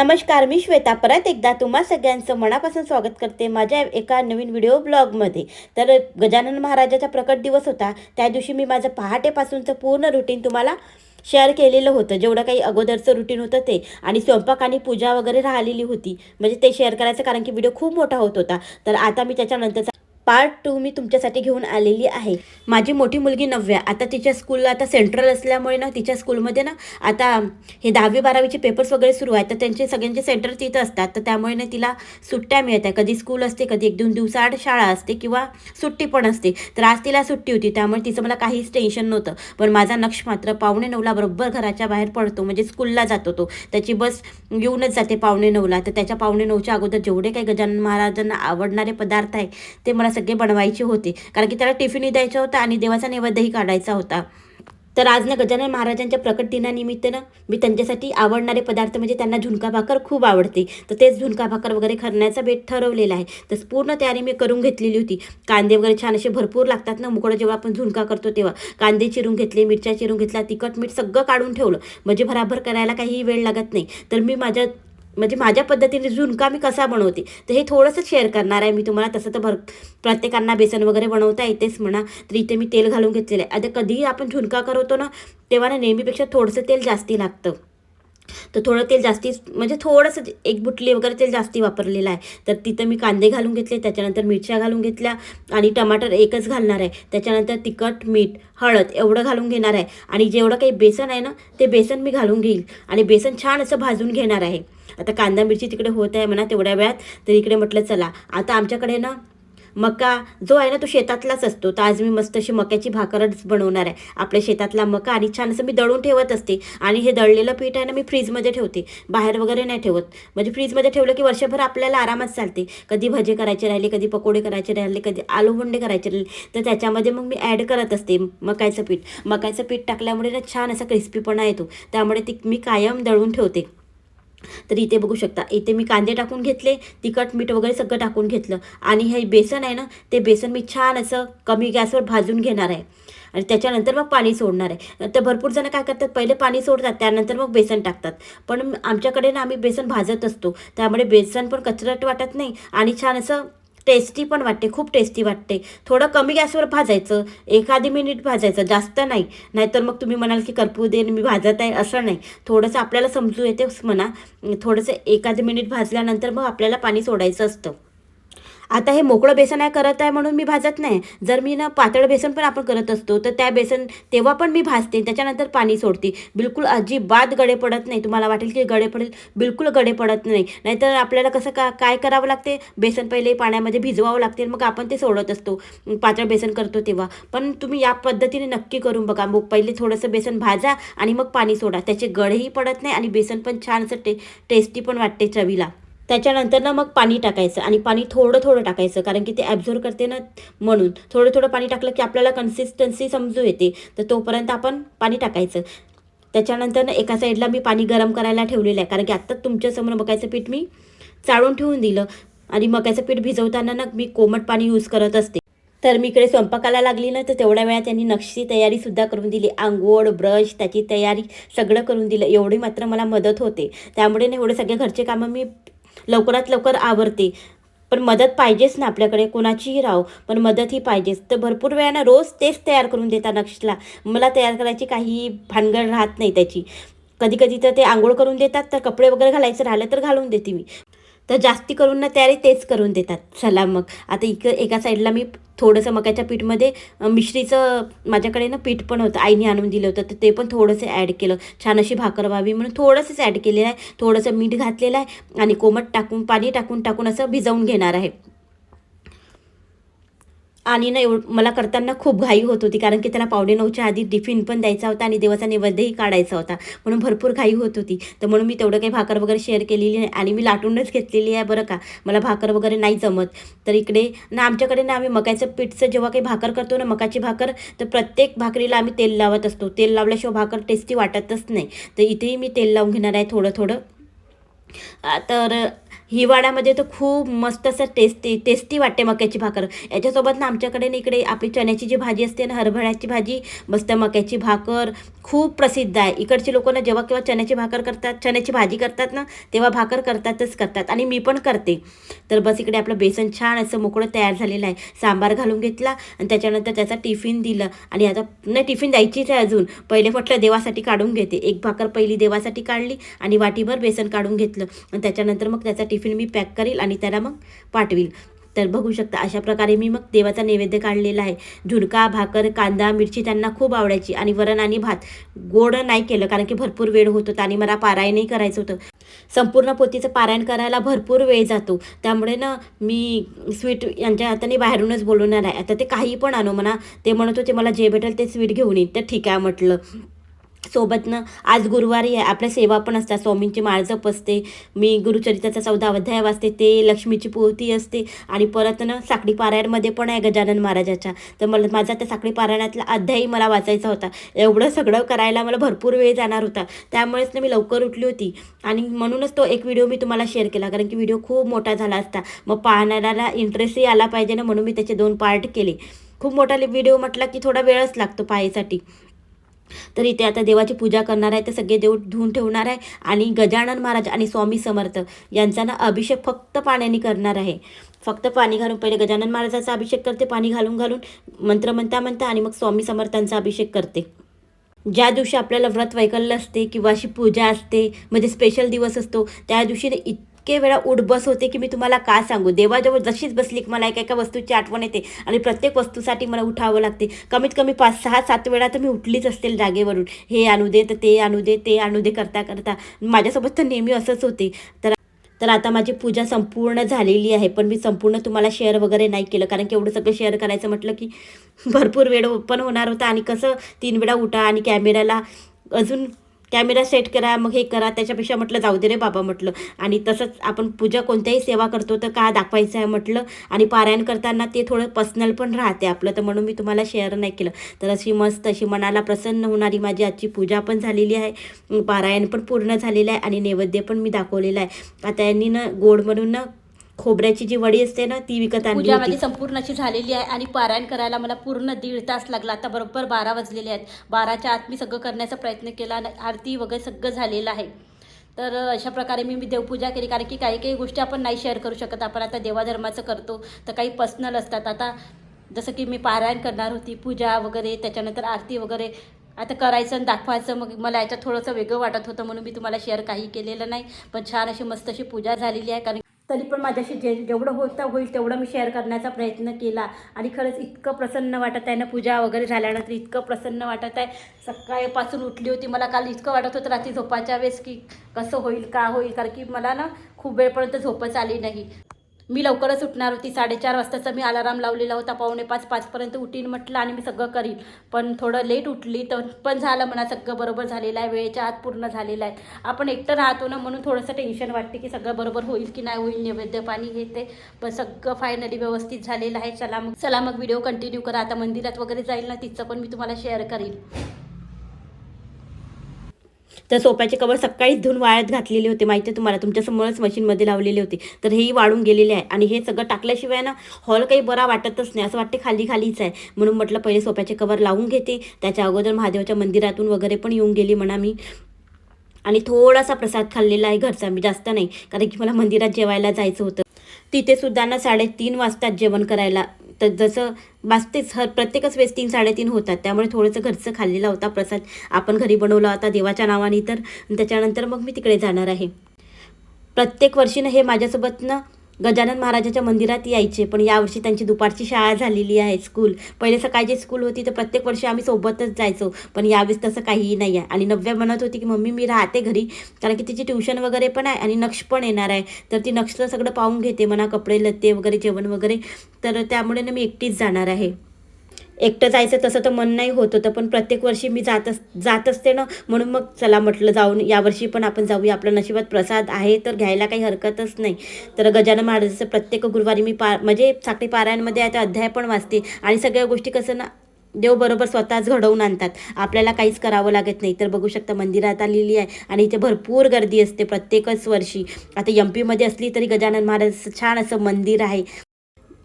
नमस्कार मी श्वेता. परत एकदा तुम्हा सगळ्यांचं मनापासून स्वागत करते माझ्या एका नवीन व्हिडिओ ब्लॉगमध्ये. तर गजानन महाराजाचा प्रकट दिवस होता. त्या दिवशी मी माझं पहाटेपासूनचं पूर्ण रुटीन तुम्हाला शेअर केलेलं होतं. जेवढं काही अगोदरचं रुटीन होतं ते. आणि स्वयंपाक आणि पूजा वगैरे राहिलेली होती. म्हणजे ते शेअर करायचं कारण की व्हिडिओ खूप मोठा होत होता. तर आता मी त्याच्यानंतरचा पार्ट टू मी तुमच्यासाठी घेऊन आलेली आहे. माझी मोठी मुलगी नवव्या आता तिच्या स्कूलला आता सेंट्रल असल्यामुळे ना तिच्या स्कूलमध्ये ना आता हे दहावी बारावीचे पेपर्स वगैरे सुरू आहेत. तर त्यांचे सगळ्यांचे सेंटर तिथं असतात. तर त्यामुळे ना तिला सुट्ट्या मिळत आहे कधी स्कूल असते कधी एक दोन दिवसाआड शाळा असते किंवा सुट्टी पण असते. तर आज तिला सुट्टी होती. त्यामुळे तिचं मला काहीच टेन्शन नव्हतं. पण माझा नक्ष मात्र पावणे नऊला बरोबर घराच्या बाहेर पडतो. म्हणजे स्कूलला जातो तो त्याची बस येऊनच जाते पावणे नऊला. तर त्याच्या पावणे नऊच्या अगोदर जेवढे काही गजानन महाराजांना आवडणारे पदार्थ आहे ते मला सगळे बनवायचे होते. कारण की त्याला टिफिनही द्यायचा होता आणि देवाचा नैवेद्यही काढायचा होता. तर आज ना गजानन महाराजांच्या प्रकट दिनानिमित्तनं मी त्यांच्यासाठी आवडणारे पदार्थ म्हणजे त्यांना झुणका भाकर खूप आवडते. तर तेच झुणका भाकर वगैरे करण्याचा बेट ठरवलेला आहे. तर पूर्ण तयारी मी करून घेतलेली होती. कांदे वगैरे छान असे भरपूर लागतात ना. मुकडं जेव्हा आपण झुणका करतो तेव्हा कांदे चिरून घेतले मिरच्या चिरून घेतल्या तिखट मीठ सगळं काढून ठेवलं. म्हणजे भराभर करायला काहीही वेळ लागत नाही. तर मी माझ्या म्हणजे माझ्या पद्धतीने झुणका मी कसा बनवते तर हे थोडंसं शेअर करणार आहे मी तुम्हाला. तसं तर भर प्रत्येकांना बेसन वगैरे बनवता येतेच म्हणा तर इथे मी तेल घालून घेतलेलं आहे. आता कधीही आपण झुणका करवतो ना तेव्हा ना नेहमीपेक्षा थोडंसं तेल जास्ती लागतं. तर थोडं तेल जास्ती म्हणजे थोडंसं एक बुटली वगैरे तेल जास्ती वापरलेलं आहे. तर तिथं मी कांदे घालून घेतले त्याच्यानंतर मिरच्या घालून घेतल्या आणि टमाटर एकच घालणार आहे. त्याच्यानंतर तिखट मीठ हळद एवढं घालून घेणार आहे. आणि जेवढं काही बेसन आहे ना ते बेसन मी घालून घेईल. आणि बेसन छान असं भाजून घेणार आहे. आता कांदा मिरची तिकडे होत आहे म्हणा तेवढ्या वेळात तर इकडे म्हटलं चला. आता आमच्याकडे ना मका जो आहे ना तो शेतातलाच असतो. तर आज मी मस्त अशी मक्याची भाकरच बनवणार आहे. आपल्या शेतातला मका आणि छान असं मी दळून ठेवत असते. आणि हे दळलेलं पीठ आहे ना मी फ्रीजमध्ये ठेवते. बाहेर वगैरे नाही ठेवत. म्हणजे फ्रीजमध्ये ठेवलं की वर्षभर आपल्याला आरामात चालते. कधी भजे करायचे राहिले कधी पकोडे करायचे राहिले कधी आलू बोंडे करायचे राहिले. तर त्याच्यामध्ये मग मी ॲड करत असते मकायचं पीठ. मकायचं पीठ टाकल्यामुळे ना छान असा क्रिस्पीपणा येतो. त्यामुळे ती मी कायम दळून ठेवते. तर इथे बघू शकता इथे मी कांदे टाकून घेतले तिखट मीठ वगैरे सगळं टाकून घेतलं. आणि हे बेसन आहे ना ते बेसन मी छान असं कमी गॅसवर भाजून घेणार आहे. आणि त्याच्यानंतर मग पाणी सोडणार आहे. तर भरपूर जण काय करतात पहिले पाणी सोडतात त्यानंतर मग बेसन टाकतात. पण आमच्याकडे ना आम्ही बेसन भाजत असतो. त्यामुळे बेसन पण कचरट वाटत नाही आणि छान असं टेस्टी पण वाटते खूप टेस्टी वाटते. थोडं कमी गॅसवर भाजायचं एखादी मिनिट भाजायचं जास्त नाही. नाहीतर मग तुम्ही म्हणाल की करपू दे मी भाजत आहे असं नाही. थोडंसं आपल्याला समजू येते म्हणा. थोडंसं एखादी मिनिट भाजल्यानंतर मग आपल्याला पाणी सोडायचं असतं. आता हे मोकळं बेसन आहे करत आहे म्हणून मी भाजत नाही. जर मी ना पातळ बेसन पण आपण करत असतो तर त्या बेसन तेव्हा पण मी भाजते त्याच्यानंतर पाणी सोडते. बिलकुल अजिबात गडे पडत नाही. तुम्हाला वाटेल की गडे पडेल बिलकुल गडे पडत नाही. नाहीतर आपल्याला कसं का काय करावं लागते? बेसन पहिले पाण्यामध्ये भिजवावं लागते मग आपण ते सोडत असतो. पातळ बेसन करतो तेव्हा. पण तुम्ही या पद्धतीने नक्की करून बघा. मग पहिले थोडंसं बेसन भाजा आणि मग पाणी सोडा. त्याचे गडेही पडत नाही आणि बेसन पण छान असं टे टेस्टी पण वाटते चवीला. त्याच्यानंतर ना मग पाणी टाकायचं आणि पाणी थोडं थोडं टाकायचं कारण की ते ॲब्झॉर्व करते ना म्हणून. थोडं थोडं पाणी टाकलं की आपल्याला कन्सिस्टन्सी समजू येते. तर तोपर्यंत आपण पाणी टाकायचं. त्याच्यानंतर ना एका साईडला मी पाणी गरम करायला ठेवलेलं आहे कारण की आत्ता तुमच्यासमोर मकायचं पीठ मी चाळून ठेवून दिलं आणि मकायचं पीठ भिजवताना ना मी कोमट पाणी यूज करत असते. तर मी इकडे स्वयंपाकाला लागली ना तर तेवढ्या वेळा त्यांनी नक्षी तयारीसुद्धा करून दिली. आंघोळ ब्रश त्याची तयारी सगळं करून दिलं. एवढी मात्र मला मदत होते. त्यामुळे ना एवढे सगळे घरचे कामं मी लवकरात लवकर आवरते. पण मदत पाहिजेच ना आपल्याकडे कोणाचीही राहो पण मदत ही पाहिजेच. तर भरपूर वेळानं रोज तेच तयार करून देता नक्षला. मला तयार करायची काही भानगड राहत नाही त्याची. कधी कधी तर ते आंघोळ करून देतात तर कपडे वगैरे घालायचं राहिलं तर घालून देते मी. तर जास्ती करून ना तयारी तेच करून देतात. चला मग. आता इक एका साईडला मी थोडंसं मक्याच्या पीठमध्ये मिश्रीचं माझ्याकडे ना पीठ पण होतं. आईने आणून दिलं होतं. तर ते पण थोडंसं ॲड केलं. छान अशी भाकर व्हावी म्हणून थोडंसंच ॲड केलेलं आहे. थोडंसं मीठ घातलेलं आहे आणि कोमट टाकून पाणी टाकून टाकून असं भिजवून घेणार आहे. आणि ना एव मला करताना खूप घाई होत होती कारण की त्याला पावणे नऊच्या आधी टिफिन पण द्यायचा होता आणि देवाचा नैवेद्यही काढायचा होता. म्हणून भरपूर घाई होत होती. तर म्हणून मी तेवढं काही भाकर वगैरे शेअर केलेली नाही आणि मी लाटूनच घेतलेली आहे बरं का. मला भाकर वगैरे नाही जमत. तर इकडे ना आमच्याकडे ना आम्ही मकाचं पीठचं जेव्हा काही भाकर करतो ना मकाची भाकर तर प्रत्येक भाकरीला आम्ही तेल लावत असतो. तेल लावल्याशिवाय भाकर टेस्टी वाटतच नाही. तर इथेही मी तेल लावून घेणार आहे थोडं थोडं. तर हिवाळ्यामध्ये तर खूप मस्त असं टेस्टी टेस्टी वाटते मक्याची भाकर. याच्यासोबत ना आमच्याकडे ना इकडे आपली चण्याची जी भाजी असते ना हरभऱ्याची भाजी मस्त मक्याची भाकर खूप प्रसिद्ध आहे. इकडची लोक ना जेव्हा केव्हा चण्याची भाकर करतात चण्याची भाजी करतात ना तेव्हा भाकर करतातच करतात आणि मी पण करते. तर बस इकडे आपलं बेसन छान असं मोकळं तयार झालेलं आहे. सांबार घालून घेतला आणि त्याच्यानंतर त्याचा टिफिन दिलं आणि आता नाही टिफिन द्यायचीच आहे अजून. पहिले म्हटलं देवासाठी काढून घेते. एक भाकर पहिली देवासाठी काढली आणि वाटीभर बेसन काढून घेतलं. आणि त्याच्यानंतर मग त्याचा टिफिन मी पॅक करील आणि त्याला मग पाठवील. तर बघू शकता अशा प्रकारे मी मग देवाचा नैवेद्य काढलेला आहे. झुणका भाकर कांदा मिरची त्यांना खूप आवडायची आणि वरण आणि भात गोड नाही केलं कारण की भरपूर वेळ होत होता आणि मला पारायणही करायचं होतं. संपूर्ण पोतीचं पारायण करायला भरपूर वेळ जातो. त्यामुळे ना मी स्वीट यांच्या हाताने बाहेरूनच बोलवणार आहे. आता ते काही पण आणू म्हणा ते म्हणत होते मला जे भेटेल ते स्वीट घेऊन येईन तर ठीक आहे म्हटलं. सोबतनं आज गुरुवारी आहे आपल्या सेवा पण असतात स्वामींची माळ जप असते मी गुरुचरित्राचा चौदा अध्याय वाचते ते लक्ष्मीची पोहती असते आणि परत ना साखळी पारायणमध्ये पण आहे गजानन महाराजाच्या. तर मला माझा त्या साखळी पारायणातला अध्यायही मला वाचायचा होता. एवढं सगळं करायला मला भरपूर वेळ जाणार होता. त्यामुळेच ना मी लवकर उठली होती. आणि म्हणूनच तो एक व्हिडिओ मी तुम्हाला शेअर केला कारण की व्हिडिओ खूप मोठा झाला असता. मग पाहणाऱ्याला इंटरेस्टही आला पाहिजे ना म्हणून मी त्याचे दोन पार्ट केले. खूप मोठा व्हिडिओ म्हटला की थोडा वेळच लागतो पाहायसाठी. तर इथे आता देवाची पूजा करणार आहे तर सगळे देव धुवून ठेवणार आहे. आणि गजानन महाराज आणि स्वामी समर्थ यांचा ना अभिषेक फक्त पाण्याने करणार आहे. फक्त पाणी घालून पहिले गजानन महाराजाचा अभिषेक करते पाणी घालून घालून मंत्र म्हणता म्हणता आणि मग स्वामी समर्थांचा अभिषेक करते. ज्या दिवशी आपल्याला व्रत वैकल्य असते किंवा अशी पूजा असते म्हणजे स्पेशल दिवस असतो त्या दिवशी इत इतके वेळा उठबस होते की मी तुम्हाला का सांगू? देवाजवळ जशीच बसली की मला एका एका वस्तूची आठवण येते आणि प्रत्येक वस्तूसाठी मला उठावं लागते. कमीत कमी पाच सहा सात वेळा तर मी उठलीच असतील जागेवरून. हे आणू दे तर ते आणू दे ते आणू दे करता करता. माझ्यासोबत तर नेहमी असंच होते. तर तर आता माझी पूजा संपूर्ण झालेली आहे पण मी संपूर्ण तुम्हाला शेअर वगैरे नाही केलं. कारण की एवढं सगळं शेअर करायचं म्हटलं की भरपूर वेळ पण होणार होता आणि कसं तीन वेळा उठा आणि कॅमेऱ्याला अजून कॅमेरा सेट करा मग हे करा त्याच्यापेक्षा म्हटलं जाऊ दे रे बाबा म्हटलं. आणि तसंच आपण पूजा कोणत्याही सेवा करतो तर का दाखवायचं आहे म्हटलं. आणि पारायण करताना ते थोडं पर्सनल पण राहते आपलं. तर म्हणून मी तुम्हाला शेअर नाही केलं. तर अशी मस्त अशी मनाला प्रसन्न होणारी माझी आजची पूजा पण झालेली आहे. पारायण पण पूर्ण झालेलं आहे आणि नैवेद्य पण मी दाखवलेलं आहे. आता यांनी ना गोड म्हणून ना खोबऱ्याची जी वडी असते ना ती विकत आणली. माझी संपूर्ण अशी झालेली आहे आणि पारायण करायला मला पूर्ण दीड तास लागला. आता बरोबर बारा वाजलेले आहेत. बाराच्या आत मी सगळं करण्याचा प्रयत्न केला आरती वगैरे सगळं झालेलं आहे. तर अशा प्रकारे मी मी देवपूजा केली. कारण की काही काही गोष्टी आपण नाही शेअर करू शकत. आपण आता देवाधर्माचं करतो. तर काही पर्सनल असतात. आता जसं की मी पारायण करणार होती पूजा वगैरे त्याच्यानंतर आरती वगैरे आता करायचं आणि दाखवायचं. मग मला याच्यात थोडंसं वेगळं वाटत होतं म्हणून मी तुम्हाला शेअर काही केलेलं नाही. पण छान अशी मस्त अशी पूजा झालेली आहे. कारण तरी पण माझ्याशी जे जेवढं होतं होईल तेवढं मी शेअर करण्याचा प्रयत्न केला. आणि खरंच इतकं प्रसन्न वाटत आहे ना पूजा वगैरे झाल्यानंतर इतकं प्रसन्न वाटत आहे. सकाळपासून उठली होती. मला काल इतकं वाटत होतं रात्री झोपाच्या वेळेस की कसं होईल का होईल? कारण की मला ना खूप वेळपर्यंत झोपच आली नाही. मी लवकरच उठणार होती. साडेचार वाजताचा मी अलाराम लावलेला होता. पावणे पाच पाचपर्यंत उठीन म्हटलं आणि मी सगळं करीन. पण थोडं लेट उठली तर पण झालं म्हणा सगळं बरोबर झालेलं आहे. वेळेच्या आत पूर्ण झालेलं आहे. आपण एकटं राहतो ना म्हणून थोडंसं टेन्शन वाटते की सगळं बरोबर होईल की नाही होईल नैवेद्य पाणी हे ते पण सगळं फायनली व्यवस्थित झालेलं आहे. चला मग चला मग व्हिडिओ कंटिन्यू करा. आता मंदिरात वगैरे जाईल ना तिचं पण मी तुम्हाला शेअर करीन. तर सोप्याचे कवर सकाळीच धुवून वाळत घातलेले होते माहिती आहे तुम्हाला? तुमच्यासमोरच मशीनमध्ये लावलेले होते. तर हेही वाळून गेलेले आहे. आणि हे सगळं टाकल्याशिवाय ना हॉल काही बरा वाटतच नाही. असं वाटते खाली खालीच आहे. म्हणून म्हटलं पहिले सोप्याचे कवर लावून घेते. त्याच्या अगोदर महादेवाच्या मंदिरातून वगैरे पण येऊन गेली म्हणा मी. आणि थोडासा प्रसाद खाल्लेला आहे घरचा. मी जास्त नाही. कारण की मला मंदिरात जेवायला जायचं होतं. तिथे सुद्धा ना साडेतीन वाजतात जेवण करायला तर जसं वाचतेच हर प्रत्येकच वेळेस तीन साडेतीन होतात. त्यामुळे थोडंसं घरचं खाल्लेला होता प्रसाद. आपण घरी बनवला होता देवाच्या नावाने तर त्याच्यानंतर मग मी तिकडे जाणार आहे. प्रत्येक वर्षीनं हे माझ्यासोबतनं गजानन महाराजाच्या मंदिरात यायचे पण यावर्षी त्यांची दुपारची शाळा झालेली आहे स्कूल पहिले सकाळची स्कूल होती तर प्रत्येक वर्षी आम्ही सोबतच जायचो पण यावेळेस तसं काहीही नाही आहे. आणि नव्या म्हणत होती की मम्मी मी राहते घरी कारण की तिची ट्युशन वगैरे पण आहे आणि नक्ष पण येणार आहे. तर ती नक्षला सगळं पाहून घेते म्हणा कपडे लत्ते वगैरे जेवण वगैरे. तर त्यामुळे ना मी एकटीच जाणार आहे. एकटं जायचं तसं तर मन नाही होत होतं पण प्रत्येक वर्षी मी जात अस जात असते ना म्हणून मग चला म्हटलं जाऊन यावर्षी पण आपण जाऊया आपल्या नशिबात प्रसाद आहे तर घ्यायला काही हरकतच नाही. तर गजानन महाराजाचं प्रत्येक गुरुवारी मी पा म्हणजे साखळी पारायणमध्ये आता अध्याय पण वाचते आणि सगळ्या गोष्टी कसं ना देव बरोबर स्वतःच घडवून आणतात. आपल्याला काहीच करावं लागत नाही. तर बघू शकता मंदिरात आलेली आहे आणि इथे भरपूर गर्दी असते प्रत्येकच वर्षी. आता एम पीमध्ये असली तरी गजानन महाराज छान असं मंदिर आहे.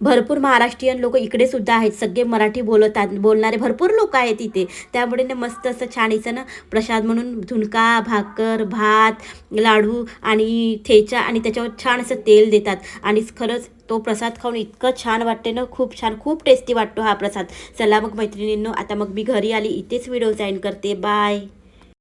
भरपूर महाराष्ट्रीयन लोक इकडे सुद्धा आहेत. सगळे मराठी बोलतात बोलणारे भरपूर लोक आहेत इथे. त्यामुळे ना मस्त असं छान इथं ना प्रसाद म्हणून झुणका भाकर भात लाडू आणि ठेचा आणि त्याच्यावर छान असं तेल देतात. आणि खरंच तो प्रसाद खाऊन इतकं छान वाटते ना. खूप छान खूप टेस्टी वाटतो हा प्रसाद. चला मग मैत्रिणींनो आता मग मी घरी आली. इथेच व्हिडिओ जॉईन करते. बाय